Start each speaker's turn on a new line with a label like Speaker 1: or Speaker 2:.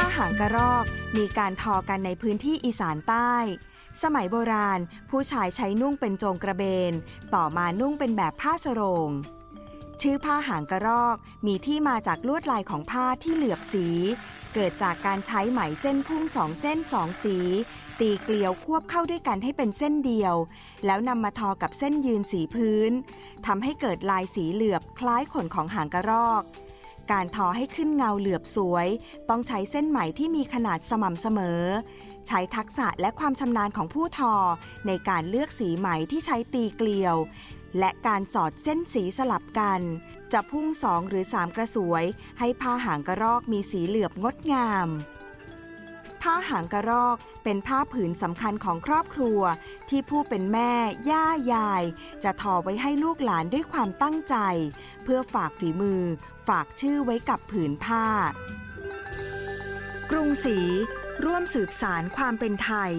Speaker 1: าหางกระรอก มีการทอกันในพื้นที่อีสานใต้ สมัยโบราณ ผู้ชายใช้นุ่งเป็นโจงกระเบน ต่อมานุ่งเป็นแบบผ้าสโรง ชื่อผ้าหางกระรอกมีที่มาจากลวดลายของผ้าที่เหลือบสี เกิดจากการใช้ไหมเส้นพุ่งสองเส้นสองสี ตีเกลียวควบเข้าด้วยกันให้เป็นเส้นเดียว แล้วนำมาทอกับเส้นยืนสีพื้นทำให้เกิดลายสีเหลือบคล้ายขนของหางกระรอก การทอให้ขึ้นเงาเหลือบสวย ต้องใช้เส้นไหมที่มีขนาดสม่ำเสมอ ใช้ทักษะและความชำนาญของผู้ทอ ในการเลือกสีไหมที่ใช้ตีเกลียว และการสอดเส้นสีสลับกัน จะพุ่งสองหรือสามกระสวย ให้ผ้าหางกระรอกมีสีเหลือบงดงาม ผ้าหางกระรอก เป็นผ้าผืนสำคัญของครอบครัว ที่ผู้เป็นแม่ ย่ายาย จะทอไว้ให้ลูกหลานด้วยความตั้งใจ เพื่อฝากฝีมือ ฝากชื่อไว้กับผืนผ้า กรุงศรีร่วมสืบสารความเป็นไทย